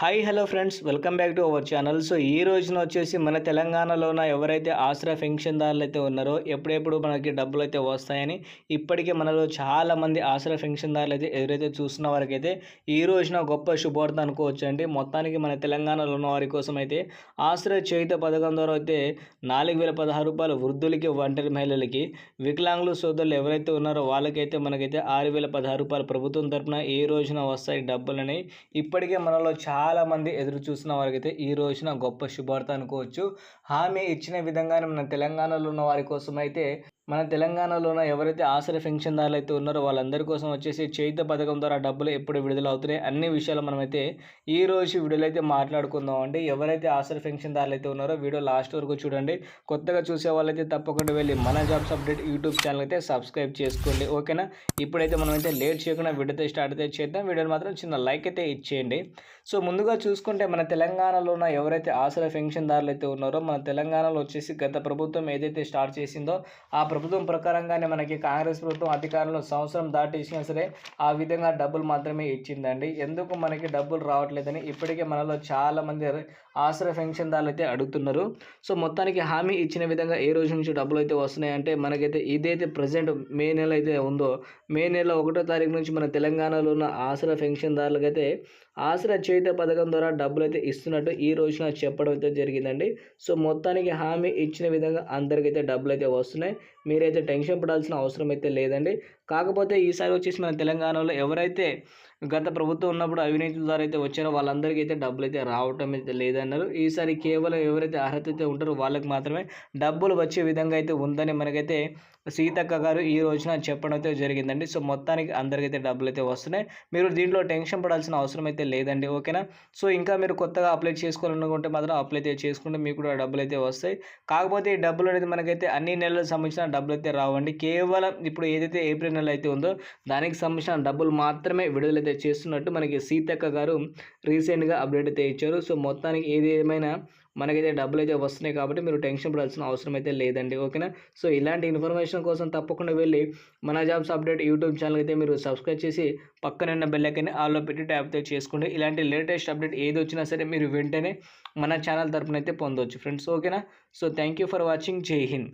Hi hello friends welcome back to our channel so ఈ రోజున వచ్చేసి మన తెలంగాణలోన ఎవరైతే ఆసరా పెన్షన్దారులు అయితే ఉన్నారో ఎప్పుడెప్పుడు మనకి డబ్బులు అయితే వస్తాయని ఇప్పటికే మనలో చాలామంది ఆసరా పెన్షన్దారులు అయితే ఎవరైతే చూస్తున్న వారికైతే ఈ రోజున గొప్ప శుభార్త అనుకోవచ్చు అండి మొత్తానికి మన తెలంగాణలో ఉన్న వారి కోసం అయితే ఆసరా చేయుత పథకం ద్వారా అయితే నాలుగు వేల పదహారు రూపాయలు వృద్ధులకి ఒంటరి మహిళలకి వికలాంగులు సోదరులు ఎవరైతే ఉన్నారో వాళ్ళకైతే మనకైతే ఆరు వేల పదహారు రూపాయలు ప్రభుత్వం తరపున ఏ రోజున వస్తాయి డబ్బులని. ఇప్పటికే మనలో చాలా మంది ఎదురు చూసిన వారికైతే ఈ రోజున గొప్ప శుభార్త అనుకోవచ్చు. హామీ ఇచ్చిన విధంగానే మన తెలంగాణలో ఉన్న వారి కోసం అయితే మన తెలంగాణలోన ఎవరైతే ఆశ్రయ పెన్షన్దారులు అయితే ఉన్నారో వాళ్ళందరి కోసం వచ్చేసి చైత్య పథకం ద్వారా డబ్బులు ఎప్పుడు విడుదలవుతున్నాయి? అన్ని విషయాలు మనమైతే ఈ రోజు వీడియోలో అయితే మాట్లాడుకుందాం అండి ఎవరైతే ఆశ్రయ పెన్షన్దారులు అయితే ఉన్నారో వీడియో లాస్ట్ వరకు చూడండి. కొత్తగా చూసే వాళ్ళైతే తప్పకుండా వెళ్ళి మన జాబ్స్ అప్డేట్ యూట్యూబ్ ఛానల్ అయితే సబ్స్క్రైబ్ చేసుకోండి. ఓకేనా? ఇప్పుడైతే మనమైతే లేట్ చేయకుండా వీడియోతో స్టార్ట్ అయితే చేద్దాం. వీడియోని మాత్రం చిన్న లైక్ అయితే ఇచ్చేయండి. సో ముందుగా చూసుకుంటే మన తెలంగాణలో ఉన్న ఎవరైతే ఆశ్రయ పెన్షన్దారులు అయితే ఉన్నారో మన తెలంగాణలో వచ్చేసి గత ప్రభుత్వం ఏదైతే స్టార్ట్ చేసిందో ఆ ప్రభుత్వం ప్రకారంగానే మనకి కాంగ్రెస్ ప్రభుత్వం అధికారంలో సంవత్సరం దాటేసినా సరే ఆ విధంగా డబ్బులు మాత్రమే ఇచ్చిందండి. ఎందుకు మనకి డబ్బులు రావట్లేదని ఇప్పటికే మనలో చాలామంది ఆశ్రయ పెన్షన్దారులు అయితే అడుగుతున్నారు. సో మొత్తానికి హామీ ఇచ్చిన విధంగా ఏ రోజు నుంచి డబ్బులు అయితే వస్తున్నాయంటే మనకైతే ఇదైతే ప్రజెంట్ మే నెల అయితే ఉందో మే నెల ఒకటో తారీఖు నుంచి మన తెలంగాణలో ఉన్న ఆశ్రయ పెన్షన్దారులకైతే ఆశ్రయ చేత పథకం ద్వారా డబ్బులు అయితే ఇస్తున్నట్టు ఈ రోజున చెప్పడం అయితే జరిగిందండి. సో మొత్తానికి హామీ ఇచ్చిన విధంగా అందరికైతే డబ్బులు అయితే వస్తున్నాయి. మీరైతే టెన్షన్ పడాల్సిన అవసరం అయితే లేదండి. కాకపోతే ఈసారి వచ్చేసి మన తెలంగాణలో ఎవరైతే గత ప్రభుత్వం ఉన్నప్పుడు అవినీతి ద్వారా అయితే వచ్చారో వాళ్ళందరికీ అయితే డబ్బులు అయితే రావటం అయితే లేదన్నారు. ఈసారి కేవలం ఎవరైతే అర్హత అయితే ఉంటారో వాళ్ళకి మాత్రమే డబ్బులు వచ్చే విధంగా అయితే ఉందని మనకైతే సీతక్క గారు ఈ రోజున చెప్పడం అయితే జరిగిందండి. సో మొత్తానికి అందరికైతే డబ్బులు అయితే వస్తున్నాయి. మీరు దీంట్లో టెన్షన్ పడాల్సిన అవసరం అయితే లేదండి. ఓకేనా? సో ఇంకా మీరు కొత్తగా అప్లై చేసుకోవాలనుకుంటే మాత్రం అప్లై అయితే చేసుకుంటే మీకు కూడా డబ్బులు అయితే వస్తాయి. కాకపోతే ఈ డబ్బులు అనేది మనకైతే అన్ని నెలలకు సంబంధించిన డబ్బులు అయితే రావండి. కేవలం ఇప్పుడు ఏదైతే ఏప్రిల్ ఛానల్ అయితే ఉందో దానికి సంబంధించిన డబ్బులు మాత్రమే విడుదలైతే చేస్తున్నట్టు మనకి సీతక్క గారు రీసెంట్గా అప్డేట్ అయితే ఇచ్చారు. సో మొత్తానికి ఏది ఏమైనా మనకైతే డబ్బులు అయితే వస్తున్నాయి కాబట్టి మీరు టెన్షన్ పడాల్సిన అవసరం అయితే లేదండి. ఓకేనా? సో ఇలాంటి ఇన్ఫర్మేషన్ కోసం తప్పకుండా వెళ్ళి మన జాబ్స్ అప్డేట్ యూట్యూబ్ ఛానల్ అయితే మీరు సబ్స్క్రైబ్ చేసి పక్కన ఉన్న బెల్లైకని ఆల్లో పెట్టి అయితే చేసుకోండి. ఇలాంటి లేటెస్ట్ అప్డేట్ ఏది వచ్చినా సరే మీరు వెంటనే మన ఛానల్ తరపున అయితే పొందవచ్చు ఫ్రెండ్స్. ఓకేనా? So thank you for watching. Jai Hind.